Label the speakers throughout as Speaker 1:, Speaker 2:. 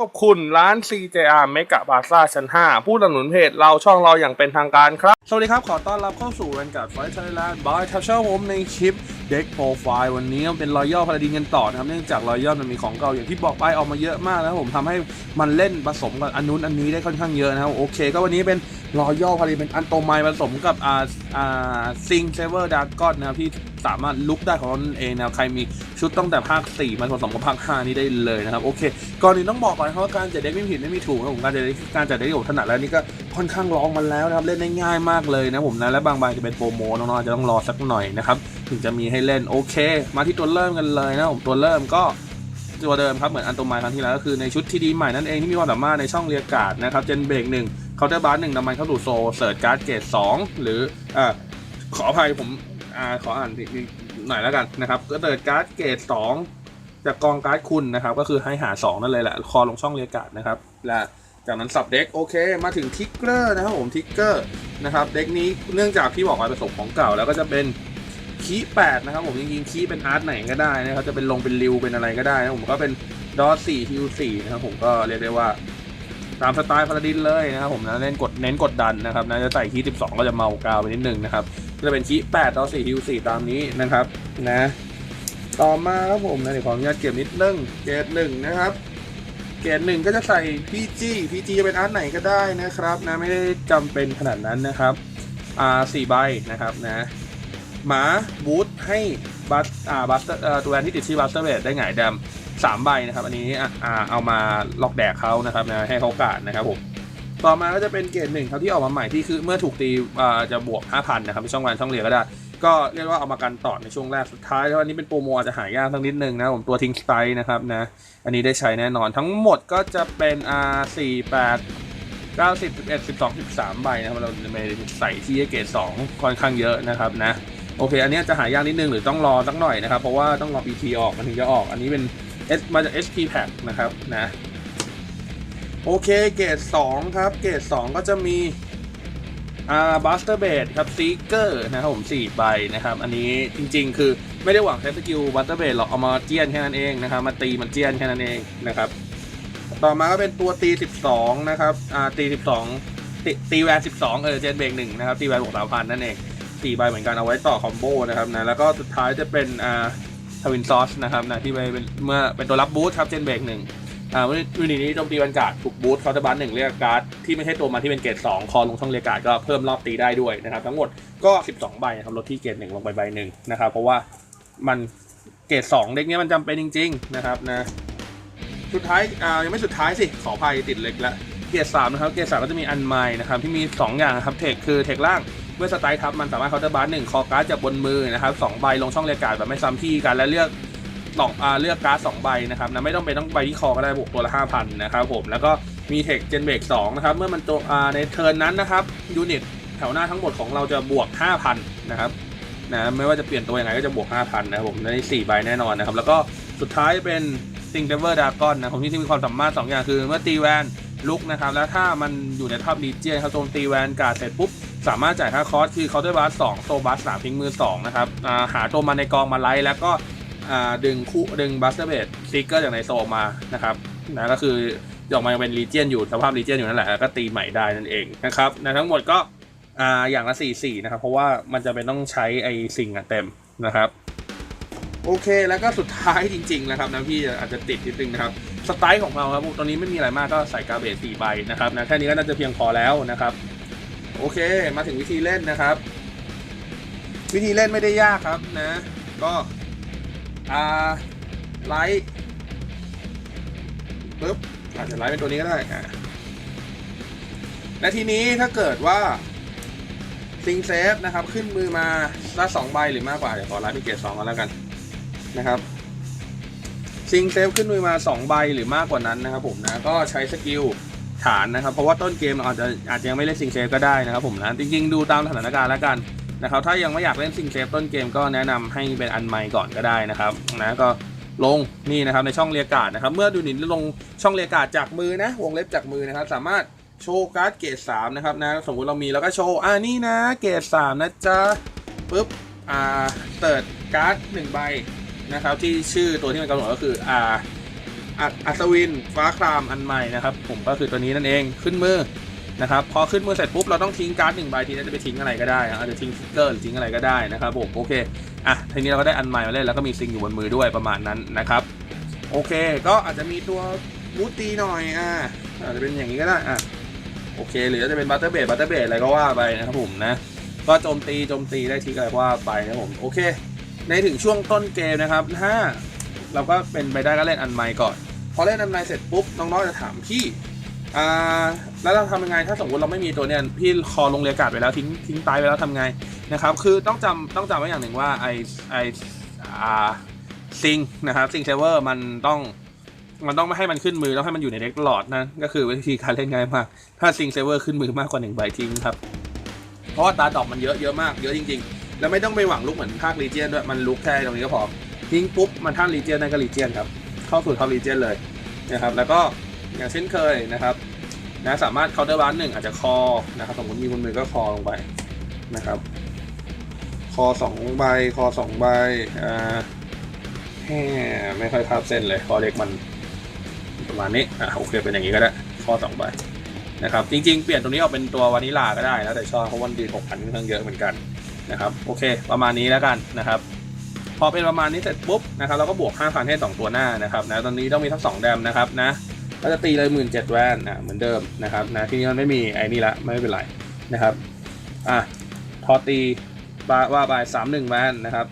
Speaker 1: ขอบคุณร้าน CJR เมกะบาซ่าชั้น 5 ผู้สนับสนุนเพจเราช่องเราอย่างเป็นทางการครับ สวัสดีครับขอต้อนรับเข้าสู่รายการไฟไทยแลนด์บายทัชเชอร์ผมในคลิปเด็กโปรไฟล์วันนี้เป็นรอยัลพาราดินกันต่อนะครับ เนื่องจากรอยัลมันมีของเก่าอย่างที่บอกไปออกมาเยอะมากนะครับผมทำให้มันเล่นผสมกับอันนู้นอันนี้ได้ค่อนข้างเยอะนะครับโอเค ก็วันนี้เป็นรอยัลพาราดินเป็นอันโตไมผสมกับอ่าอ่าซิงเซเวอร์ดาร์กอนนะครับที่สามารถลุกได้ของตนเองนะใครมีชุดตั้งแต่ภาค 4 มาผสมกับภาค 5 นี้ได้เลยนะครับ โอเค ก่อนอื่นต้องบอกก่อนนะครับว่าการจัดเด็กไม่ผิดไม่มีถูกนะผมการจัดเด็กการจัดเด็กที่ผมถนัดแล้วนี่ก็ค่อนข้างลองมาแล้วนะครับ เล่นได้ง่ายมากเลยนะผมนะ และบางใบจะเป็นโปรโมน้องๆอาจจะต้องรอสักหน่อยนะครับถึงจะมีให้เล่นโอเค มาที่ตัวเริ่มกันเลยนะผมตัวเริ่มก็ตัวเดิมครับเหมือนอันโตมายครั้งที่แล้วก็คือในชุดที่ดีใหม่นั่นเองที่มีความสามารถในช่องเรียการ์ดนะครับเจนเบรกหนึ่งเคาน์เตอร์บาร์หนึ่งนำมันเข้าสู่โซเสิร์ชการ์ดเกรดสองหรืออ่าขออภัยผม อ่าขออ่านหน่อยแล้วกันนะครับก็เสิร์การ์ดเกรดสองจากกองการ์ดคุณนะครับ ก็คือให้หาสองนั่นเลยแหละ คอลงช่องเรียกการ์ดนะครับและจากนั้นสับเด็กโอเค มาถึงทิกเกอร์นะครับผมทิกเกอร์นะครับเด็กนี้เนื่องจากที่บอกไปผสมของเก่าแล้วก็จะเป็นคีแปดนะครับผมจริงๆคีเป็นอาร์ตไหนก็ได้นะครับจะเป็นลงเป็นริวเป็นอะไรก็ได้นะผมก็เป็นดอสสี่ฮิวสี่นะครับผมก็เรียกได้ว่าตามสไตล์พาราดินเลยนะครับผมนะเน้นกดเน้นกดดันนะครับนะจะใส่คีสิบสองก็จะเมากาวไปนิดนึงนะครับ จะเป็นคีแปดดอสสี่ฮิวสี่ตามนี้นะครับนะ ต่อมาครับผมนะเดี๋ยวขออนุญาตเก็บนิดนึงเกรดหนึ่งนะครับเกรดหนึ่งก็จะใส่ PG PG จะเป็นอาร์ตไหนก็ได้นะครับนะไม่ได้จำเป็นขนาดนั้นนะครับอ่าสี่ใบนะครับนะหมาบูทให้บัสอ่าบัสเอ่อตัวแอนที่ติดชื่อบัสเตอร์เบดได้หงายดำสามใบนะครับ อันนี้อ่าเอามาล็อกแดกเขานะครับนะให้เขากาดนะครับผม ต่อมาก็จะเป็นเกรดหนึ่งครับที่ออกมาใหม่ที่คือเมื่อถูกตีจะบวก 5,000 นะครับช่องวันช่องเรียก็ได้ ก็เรียกว่าเอามากันต่อในช่วงแรกสุดท้ายแล้วอันนี้เป็นโปรโมอาจจะหายากสักนิดนึงนะผมตัวทิ้งสไตล์นะครับนะอันนี้ได้ใช้แน่นอนทั้งหมดก็จะเป็น R 4 8 9 10 11 12 13 ใบนะครับเราไม่ได้ใส่ที่เกรด2ค่อนข้างเยอะนะครับนะโอเค อันนี้จะหายากนิดนึงหรือต้องรอสักหน่อยนะครับ เพราะว่าต้องรอ PT ออกมันถึงจะออก อันนี้เป็น S มาจาก SP Pack นะครับนะ โอเคเกรด2ครับ เกรด2ก็จะมีอ่าบัสเตอร์เบดครับซีเกอร์นะครับผม4ใบนะครับ อันนี้จริงๆ คือไม่ได้หวังใช้สกิลบัสเตอร์เบดหรอกเอามาเจียนแค่นั้นเองนะครับมาตีมันเจียนแค่นั้นเองนะครับ ต่อมาก็เป็นตัวตี 12 นะครับอ่าตี 12 ตีตีแวน12 เออเจนเบรกหนึ่งนะครับตีแวนบวกสามพันนั่นเอง4ใบเหมือนกันเอาไว้ต่อคอมโบนะครับนะแล้วก็สุดท้ายจะเป็นอ่าทวินซอสนะครับนะที่ไปเป็นเมื่อเป็นตัวรับบูทครับเจนเบรกหนึ่ง อ่าวินีนี้โจมตีวันการ์ดถูกบูทเคาน์เตอร์บัสหนึ่งเรียกการ์ดที่ไม่ใช่ตัวมันที่เป็นเกรดสองคอลงช่องเรียกการ์ดก็เพิ่มรอบตีได้ด้วยนะครับทั้งหมดก็ 12 ใบนะครับลดที่เกรดหนึ่งลงไปใบหนึ่งนะครับเพราะว่ามันเกรดสองเด็กนี้มันจำเป็นจริง ๆ นะครับนะสุดท้ายอ่ายังไม่สุดท้ายสิขออภัยติดเล็กล้วเกรดสามนะครับเกรดสามก็จะมีอันไมนะครับที่มี 2 อย่างนะครับเทคคือเทคล่างเมื่อสไตล์ทับมันสามารถเคาน์เตอร์บัสหนึ่งคอการ์ดจากบนมือนะครับสองใบลงช่องเรียกการ์ดแบบไม่ซ้ำที่กันและเลือก สองอ่าเลือกการ์ดสองใบนะครับนะไม่ต้องไปต้องใบที่คอก็ได้บวกตัวละ5,000นะครับผมแล้วก็มีเทคเจนเบรก2นะครับเมื่อมันตัวอ่าในเทิร์นนั้นนะครับยูนิตแถวหน้าทั้งหมดของเราจะบวก5,000นะครับนะไม่ว่าจะเปลี่ยนตัวยังไงก็จะบวก 5,000 นะครับผมใน4ใบแน่นอนนะครับ แล้วก็สุดท้ายเป็นซิงเ e เวอร์ดากอนนะผมที่มีความสามารถ 2 อย่างคือ เมื่อตีแวนลุกนะครับ แล้วถ้ามันอยู่ในทับดีเจนครับโจมตีแวนการ์ดเสร็จปุ๊บ สามารถจ่ายค่าคอสคือเคาน์เตอร์บัสสองโซบัสสามทิ้งมือสองนะครับหาตัวมาในกองมาไล่แล้วก็ ดึงคู่ดึงบัสเตอร์เบดซิกเกอร์จากในโซมานะครับนะก็คือออกมาเป็นรีเจียนอยู่สภาพรีเจียนอยู่นั่นแหละแล้วก็ตีใหม่ได้นั่นเองนะครับนะทั้งหมดก็อ่าอย่างละ4 4นะครับเพราะว่ามันจะเป็นต้องใช้ไอ้สิ่งอะเต็มนะครับโอเคแล้วก็สุดท้ายจริง ๆ นะครับนะพี่อาจจะติดนิดนึงนะครับสไตล์ของเราครับตอนนี้ไม่มีอะไรมากก็ใส่กาเบสสี่ใบนะครับนะแค่นี้ก็น่าจะเพียงพอแล้วนะครับ โอเคมาถึงวิธีเล่นนะครับ วิธีเล่นไม่ได้ยากครับนะ ก็ อ่าไลท์ปึ๊บอาจจะไลท์เป็นตัวนี้ก็ได้อ่าและทีนี้ถ้าเกิดว่าซิงเซฟนะครับ ขึ้นมือมาละสองใบหรือมากกว่าเดี๋ยวขอไลท์เป็นเกรดสองกันแล้วกันนะครับซิงเซฟขึ้นมือมาสองใบหรือมากกว่านั้นนะครับผมนะก็ใช้สกิลฐานนะครับ เพราะว่าต้นเกมเราอาจจะอาจจะยังไม่เล่นซิงเซฟก็ได้นะครับผมนะจริงๆดูตามสถานการณ์แล้วกัน นะครับถ้ายังไม่อยากเล่นซิงเซฟต้นเกมก็แนะนำให้เป็นอันใหม่ก่อนก็ได้นะครับนะก็ลงนี่นะครับในช่องเรียกาดนะครับเมื่อดูนินลงช่องเรียกาดจากมือนะวงเล็บจากมือนะครับ สามารถโชว์การ์ดเกรดสามนะครับนะสมมุติเรามีแล้วก็โชว์อ่านี่นะเกรดสามนะจ๊ะปุ๊บอ่าเติร์ดการ์ดหนึ่งใบนะครับที่ชื่อตัวที่มันกำหนดก็คืออ่าอัศวินฟ้าครามอันใหม่นะครับ ผมก็คือตัวนี้นั่นเองขึ้นมือ นะครับพอขึ้นมือเสร็จปุ๊บเราต้องทิ้งการ์ดหนึ่งใบทีนี้จะไปทิ้งอะไรก็ได้อะอาจจะทิ้งฟิกเกอร์หรือทิ้งอะไรก็ได้นะครับผมโอเคอะทีนี้เราก็ได้อันใหม่มาเล่นแล้วก็มีซิงอยู่บนมือด้วยประมาณนั้นนะครับโอเค ก็อาจจะมีตัวบูตีหน่อยอะอาจจะเป็นอย่างนี้ก็ได้อะโอเค หรือจะเป็นบัตเตอร์เบดบัตเตอร์เบดอะไรก็ว่าไปนะครับผมนะก็โจมตีโจมตีได้ทีอะไรก็ว่าไปนะครับผมโอเค ในถึงช่วงต้นเกมนะครับถ้าเราก็เป็นไปได้ก็เล่นอันใหม่ก่อน พอเล่นอันใหม่เสร็จปุ๊บน้องๆจะถามพี่ อ่าแล้วเราทำยังไงถ้าสมมติเราไม่มีตัวเนี้ยพี่คอลงเรียกาศไปแล้วทิ้งทิ้งตายไปแล้วทำไงนะครับ คือต้องจำต้องจำไว้อย่างหนึ่งว่าไอไออ่าซิงนะครับซิงเซเวอร์มันต้องมันต้องไม่ให้มันขึ้นมือแล้วให้มันอยู่ในเด็กตลอดนะก็คือวิธีการเล่นง่ายมาก ถ้าซิงเซเวอร์ขึ้นมือมากกว่าหนึ่งใบทิ้งครับ เพราะว่าตาดอกมันเยอะเยอะมากเยอะจริง ๆ แล้วไม่ต้องไปหวังลุกเหมือนภาคลีเจียนด้วยมันลุกแค่ตรงนี้ก็พอทิ้งปุ๊บมันท่านลีเจียนได้ก็ลีเจียนครับเข้าสู่ท็อปลีเจียนเลยนะครับแล้วก็ อย่างเช่นเคยนะครับนะสามารถเคาน์เตอร์บาร์หนึ่งอาจจะคอนะครับสมมติมีบนมือก็คอลงไปนะครับ คอสองใบคอสองใบอ่าแหมไม่ค่อยทับเส้นเลยคอเด็กมันประมาณนี้อะโอเคเป็นอย่างนี้ก็ได้คอสองใบนะครับจริงๆ เปลี่ยนตรงนี้ออกเป็นตัววานิลาก็ได้แล้วแต่ชอบเพราะวันดีหกพันค่อนข้างเยอะเหมือนกันนะครับโอเค ประมาณนี้แล้วกันนะครับ พอเป็นประมาณนี้เสร็จปุ๊บนะครับเราก็บวก5,000ให้ 2 ตัวหน้านะครับนะตอนนี้ต้องมีทั้ง2แดมนะครับนะ ก็จะตีเลย1 7ื่นเจ็ดแวนนะเหมือนเดิมนะครับนะที่นี้มันไม่มีไอ้นี่ละไม่เป็นไรนะครับอะพอตีบาว่าไปสามหนึ่งแวนนะครับ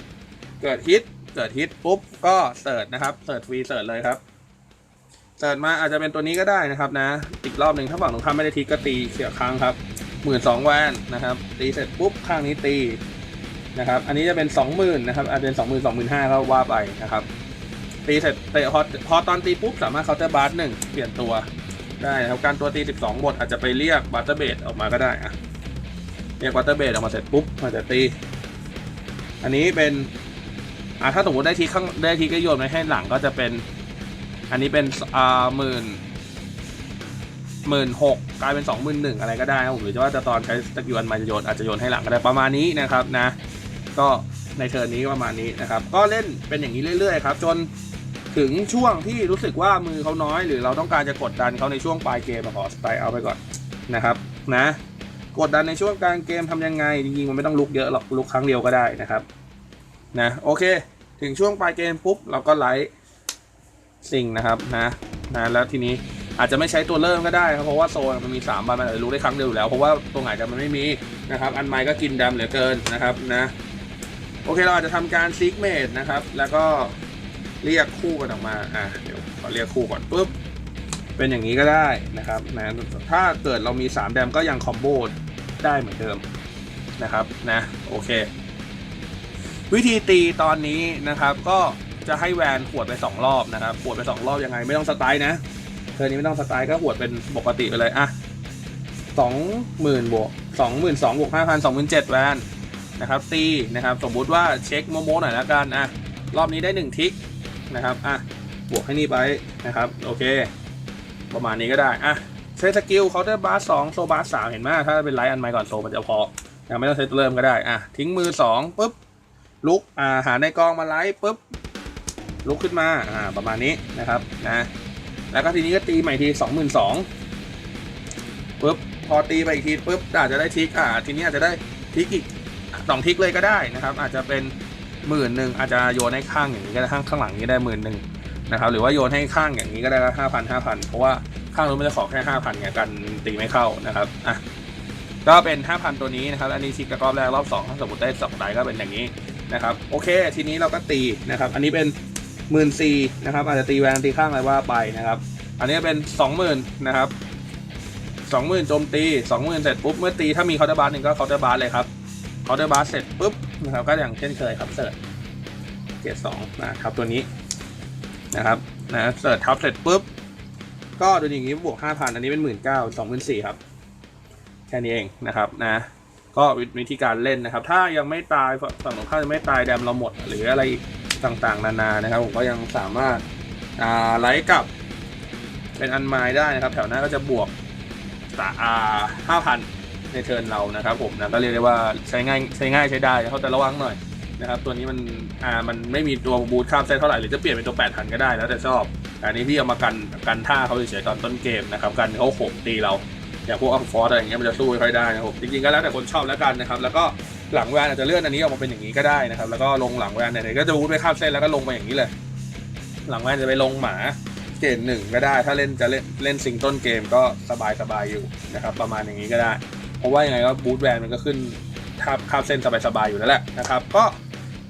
Speaker 1: เกิดฮิตเกิดฮิตปุ๊บก็เสิร์ชนะครับเสิร์ชฟรีเสิร์ชเลยครับเสิร์ชมาอาจจะเป็นตัวนี้ก็ได้นะครับนะอีกรอบหนึ่งถ้าฝั่งตรงข้ามไม่ได้ทิกก็ตีเสียครั้งครับหมื่นสองแวนนะครับ ตีเสร็จปุ๊บข้างนี้ตีนะครับ อันนี้จะเป็น20,000นนะครับอาจจะเป็น20,000 25,000ก็ว่าไปนะครับ ตีเสร็จเตะพอพอตอนตีปุ๊บสามารถเคาน์เตอร์บาร์หนึ่งเปลี่ยนตัวได้นะครับการตัวตี 12บทอาจจะไปเรียกบัตเตอร์เบดออกมาก็ได้อะเรียกบัตเตอร์เบดออกมาเสร็จปุ๊บอาจจะตี อันนี้เป็นอ่าถ้าสมมติได้ทีข้างได้ทีก็โยนไว้ให้หลังก็จะเป็น อันนี้เป็นอ่าหมื่นหมื่นหกกลายเป็นสองหมื่นหนึ่งอะไรก็ได้ครับผมหรือจะว่าจะตอนใช้สกิลอันม่จะโยนอาจจะโยนให้หลังก็ได้ประมาณนี้นะครับนะ ก็ในเทิร์นนี้ประมาณนี้นะครับ ก็เล่นเป็นอย่างนี้เรื่อยๆครับจน ถึงช่วงที่รู้สึกว่ามือเขาน้อย หรือเราต้องการจะกดดันเขาในช่วงปลายเกมขอสไตล์เอาไปก่อนนะครับนะกดดันในช่วงกลางเกมทำยังไงจริงๆมันไม่ต้องลุกเยอะหรอกลุกครั้งเดียวก็ได้นะครับนะโอเค ถึงช่วงปลายเกมปุ๊บเราก็ไลท์สิ่งนะครับนะนะแล้วทีนี้อาจจะไม่ใช้ตัวเริ่มก็ได้ครับเพราะว่าโซนมันมี3ใบมันอาจจะรู้ได้ครั้งเดียวอยู่แล้วเพราะว่าตัวไหนจะมันไม่มีนะครับ อันไม้ก็กินดำเหลือเกินนะครับนะโอเคเราอาจจะทำการซิกเมดนะครับ แล้วก็ เรียกคู่กันออกมา อะเดี๋ยวขอเรียกคู่ก่อนปุ๊บ เป็นอย่างนี้ก็ได้นะครับนะถ้าเกิดเรามี 3 แดมก็ยังคอมโบได้เหมือนเดิมนะครับนะโอเค วิธีตีตอนนี้นะครับ ก็จะให้แวนขวดไป 2 รอบนะครับขวดไป 2 รอบยังไงไม่ต้องสไตล์นะเธอนี้ไม่ต้องสไตล์ก็ขวดเป็นปกติไปเลยอะสองหมื่นบวกสองหมื่นสองบวกห้าพันสองหมื่นเจ็ดแวนนะครับตีนะครับ สมมุติว่าเช็คโมโมหน่อยแล้วกันอะรอบนี้ได้ 1 ทิก นะครับอะบวกให้นี่ไปนะครับโอเค ประมาณนี้ก็ได้อะใช้สกิลเคาน์เตอร์บาร์สองโซบาร์สามเห็นไหมถ้าเป็นไลท์อันใหม่ก่อนโซมันจะพอนะไม่ต้องใช้ตัวเริ่มก็ได้อะทิ้งมือ2ปุ๊บลุกอ่าหาในกองมาไลท์ปุ๊บลุกขึ้นมาอ่าประมาณนี้นะครับนะแล้วก็ทีนี้ก็ตีใหม่ทีสองหมื่นสองปุ๊บพอตีไปอีกทีปุ๊บอาจจะได้ทิกอ่าทีนี้อาจจะได้ทิกอีกสองทิกเลยก็ได้นะครับ อาจจะเป็น หมื่นหนึ่งอาจจะโยนให้ข้างอย่างนี้ก็ได้ข้างข้างหลังนี้ได้หมื่นหนึ่งนะครับหรือว่าโยนให้ข้างอย่างนี้ก็ได้ห้าพันห้าพันเพราะว่าข้างนู้นมันจะขอแค่ห้าพันไงกันตีไม่เข้านะครับอะก็เป็นห้าพันตัวนี้นะครับอันนี้ทิกรอบแรกรอบสองถ้าสมมติได้สองไดก็เป็นอย่างนี้นะครับโอเค ทีนี้เราก็ตีนะครับอันนี้เป็นหมื่นสี่นะครับอาจจะตีแวนตีข้างอะไรว่าไปนะครับอันนี้เป็นสองหมื่นนะครับสองหมื่นโจมตีสองหมื่นเสร็จปุ๊บเมื่อตีถ้ามีเคาน์เตอร์บาร์หนึ่งก็เคาน์เตอร์บาร์เลยครับ เคาน์เตอร์บาร์เสร็จปุ๊บนะครับก็อย่างเช่นเคยครับเสิร์ชเกรดสองนะครับตัวนี้นะครับนะเสิร์ชทับเสร็จปุ๊บก็ดูอย่างนี้บวกห้าพันอันนี้เป็นหมื่นเก้าสองหมื่นสี่ครับ แค่นี้เองนะครับนะ ก็วิธีการเล่นนะครับ ถ้ายังไม่ตายฝั่งตรงข้ายังไม่ตายแดมเราหมด หรืออะไรต่างๆ นานานะครับ ผมก็ยังสามารถอ่าไลท์กับ เป็นอันไม้ได้นะครับ แถวหน้าก็จะบวกอ่าห้าพัน ในเทิร์นเรานะครับผมนะก็เรียกได้ว่าใช้ง่ายใช้ง่ายใช้ได้เขาแต่ระวังหน่อยนะครับตัวนี้มันอ่ามันไม่มีตัวบูทข้ามเซตเท่าไหร่หรือจะเปลี่ยนเป็นตัว8 0 0 0ก็ได้แล้วแต่ชอบอันนี้พี่เอามากันกันท่าเขาเฉยๆตอนต้นเกมนะครับกันเขาโขมตีเราอย่างพวกอัลฟอร์อะไรอย่างเงี้ยมันจะสู้ไม่ค่อยได้นะครับจริงๆก็แล้วแต่คนชอบแล้วกันนะครับแล้วก็หลังแวนอาจจะเลื่อนอันนี้ออกมาเป็นอย่างนี้ก็ได้นะครับแล้วก็ลงหลังแวนเนี่ยก็จะวูดไปข้ามเส้นแล้วก็ลงมาอย่างนี้เลย หลังแวนจะไปลงหมาเกรดหนึ่งก็ได้ถ้าเล่นจะเล่นเล่นซิงต้นเกมก็สบายสบายๆอยู่นะครับประมาณอย่างนี้ก็ได้ เพราะว่ายังไงก็บูทแวนมันก็ขึ้นทับข้ามเส้นสบายๆอยู่แล้วแหละนะครับ ก็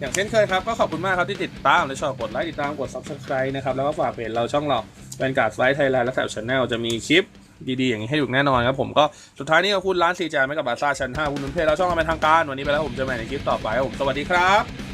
Speaker 1: อย่างเช่นเคยครับ ก็ขอบคุณมากครับที่ติดตามและชอบกดไลค์ติดตามกด subscribe นะครับ แล้วก็ฝากเพจเราช่องเราแวนการ์ดไฟไทยแลนด์และแถบชาแนลจะมีคลิปดีๆ อย่างนี้ให้ดูแน่นอนครับผมก็สุดท้ายนี้ก็พูดร้านซีจาไม่กับบาซ่าชั้น5คุณนุ่นเพจเราช่องเราเป็นทางการวันนี้ไปแล้วผมจะมาในคลิปต่อไปครับผมสวัสดีครับ